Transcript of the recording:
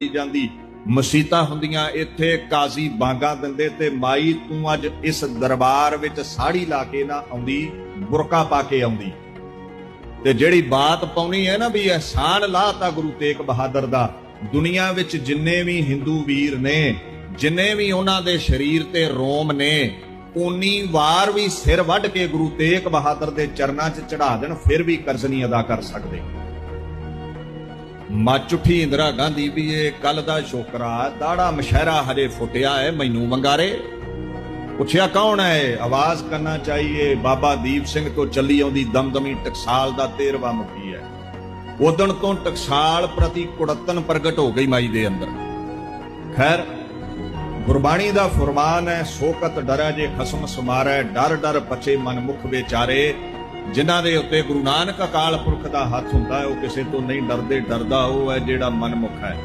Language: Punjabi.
ਕੀਤੀ ਜਾਂਦੀ ਮਸੀਤਾਂ ਹੁੰਦੀਆਂ, ਇੱਥੇ ਕਾਜ਼ੀ ਬਾਂਗਾ ਦਿੰਦੇ ਤੇ ਮਾਈ ਤੂੰ ਅੱਜ ਇਸ ਦਰਬਾਰ ਵਿੱਚ ਸਾੜੀ ਲਾ ਕੇ ਨਾ ਆਉਂਦੀ, ਬੁਰਕਾ ਪਾ ਕੇ ਆਉਂਦੀ। ਤੇ ਜਿਹੜੀ ਬਾਤ ਪਾਉਣੀ ਹੈ ਨਾ ਵੀ ਅਹਿਸਾਨ ਲਾਤਾ ਗੁਰੂ ਤੇਗ ਬਹਾਦਰ ਦਾ, ਦੁਨੀਆ ਵਿੱਚ ਜਿੰਨੇ ਵੀ ਹਿੰਦੂ ਵੀਰ ਨੇ, ਜਿੰਨੇ ਵੀ ਉਹਨਾਂ ਦੇ ਸਰੀਰ ਤੇ ਰੋਮ ਨੇ ਉਨੀ ਵਾਰ ਵੀ ਸਿਰ ਵੱਢ ਕੇ ਗੁਰੂ ਤੇਗ ਬਹਾਦਰ ਦੇ ਚਰਨਾਂ 'ਚ ਚੜਾ ਦੇਣ, ਫਿਰ ਵੀ ਕਰਜ਼ ਨਹੀਂ ਅਦਾ ਕਰ ਸਕਦੇ। ਮੱਚ ਇੰਦਰਾ ਗਾਂਧੀ ਵੀ ਇਹ ਕੱਲ ਦਾ ਸ਼ੋਕਰਾ, ਦਾੜਾ ਮਸ਼ਹਿਰਾ ਹਜੇ ਫੁੱਟਿਆ ਹੈ, ਮੈਨੂੰ ਵੰਗਾਰੇ। ਪੁੱਛਿਆ ਕੌਣ ਹੈ ਆਵਾਜ਼ ਕਰਨਾ ਚਾਹੀਏ। ਬਾਬਾ ਦੀਪ ਸਿੰਘ ਤੋਂ ਚੱਲੀ ਆਉਂਦੀ ਦਮਦਮੀ ਟਕਸਾਲ ਦਾ 13ਵਾਂ ਮੁਖੀ ਹੈ। ਉਦਣ ਤੋਂ ਟਕਸਾਲ ਪ੍ਰਤੀ ਕੁੜਤਨ ਪ੍ਰਗਟ ਹੋ ਗਈ ਮਾਈ ਦੇ ਅੰਦਰ। ਖੈਰ, ਗੁਰਬਾਣੀ ਦਾ ਫਰਮਾਨ ਹੈ, ਸੋਕਤ ਡਰੈ ਜੇ ਖਸਮ ਸਮਾਰੈ, ਡਰ ਡਰ ਪਛੇ ਮਨ ਮੁਖ ਵਿਚਾਰੇ। ਜਿਨ੍ਹਾਂ ਦੇ ਉੱਤੇ ਗੁਰੂ ਨਾਨਕ ਅਕਾਲ ਪੁਰਖ ਦਾ ਹੱਥ ਹੁੰਦਾ ਹੈ, ਉਹ ਕਿਸੇ ਤੋਂ ਨਹੀਂ ਡਰਦੇ, ਡਰਦਾ ਉਹ ਹੈ ਜਿਹੜਾ ਮਨਮੁਖ ਹੈ।